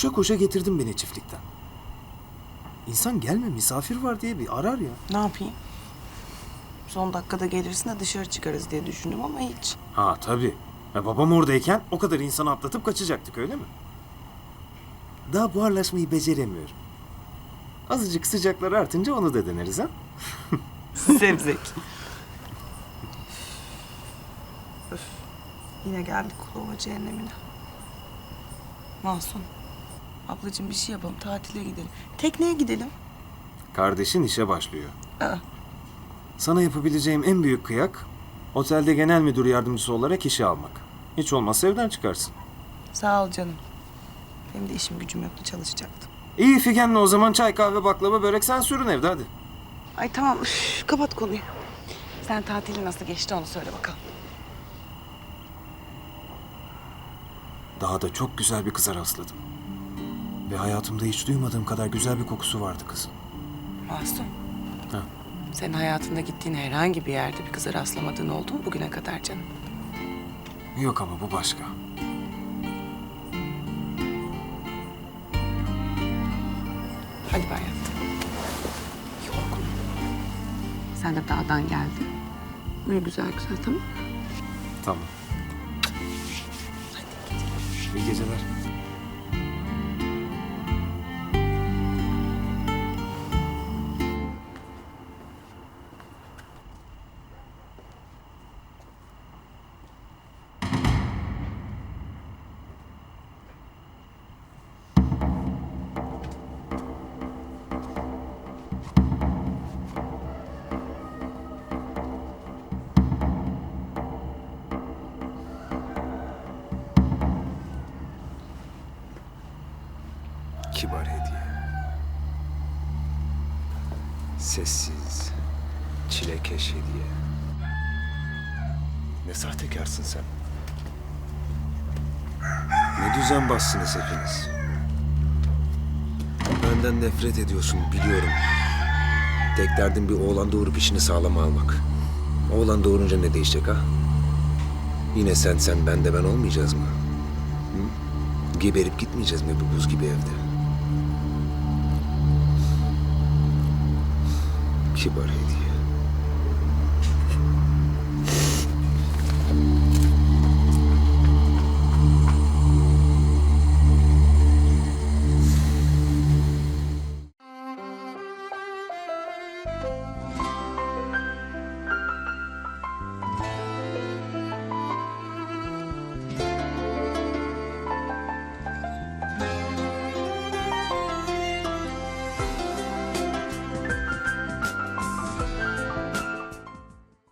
Koşa koşa getirdin beni çiftlikten. İnsan gelme misafir var diye bir arar ya. Ne yapayım? Son dakikada gelirsin de dışarı çıkarız diye düşündüm ama hiç. Ha tabii. Ya babam oradayken o kadar insanı atlatıp kaçacaktık öyle mi? Daha buharlaşmayı beceremiyorum. Azıcık sıcaklar artınca onu da deneriz ha. Zevzek. Öf. Yine geldik Kulova cehennemine. Masum. Ablacığım bir şey yapalım. Tatile gidelim. Tekneye gidelim. Kardeşin işe başlıyor. Aa, Sana yapabileceğim en büyük kıyak otelde genel müdür yardımcısı olarak işe almak. Hiç olmazsa evden çıkarsın. sağ ol canım. Benim de işim gücüm yoktu çalışacaktım. İyi Figen'le o zaman çay kahve baklava börek sen sürün evde hadi. Ay tamam üf, kapat konuyu. Sen tatili nasıl geçti onu söyle bakalım. Daha da çok güzel bir kıza rastladım. Ve hayatımda hiç duymadığım kadar güzel bir kokusu vardı kızın. Masum. Ha. Senin hayatında gittiğin herhangi bir yerde bir kıza rastlamadığın oldu mu bugüne kadar canım? Yok ama bu başka. Hadi ben yattım. Yorgun. Sen de dağdan geldin. Böyle güzel güzel tamam mı? Tamam. İyi geceler. Kibar hediye. Sessiz, çilekeş hediye. Ne sahtekarsın sen. Ne düzenbazsınız hepiniz. Benden nefret ediyorsun biliyorum. Tek derdin bir oğlan doğurup işini sağlama almak. Oğlan doğurunca ne değişecek ha? Yine sen sen ben de ben olmayacağız mı? Hı? Geberip gitmeyeceğiz mi bu buz gibi evde? kibar hediye.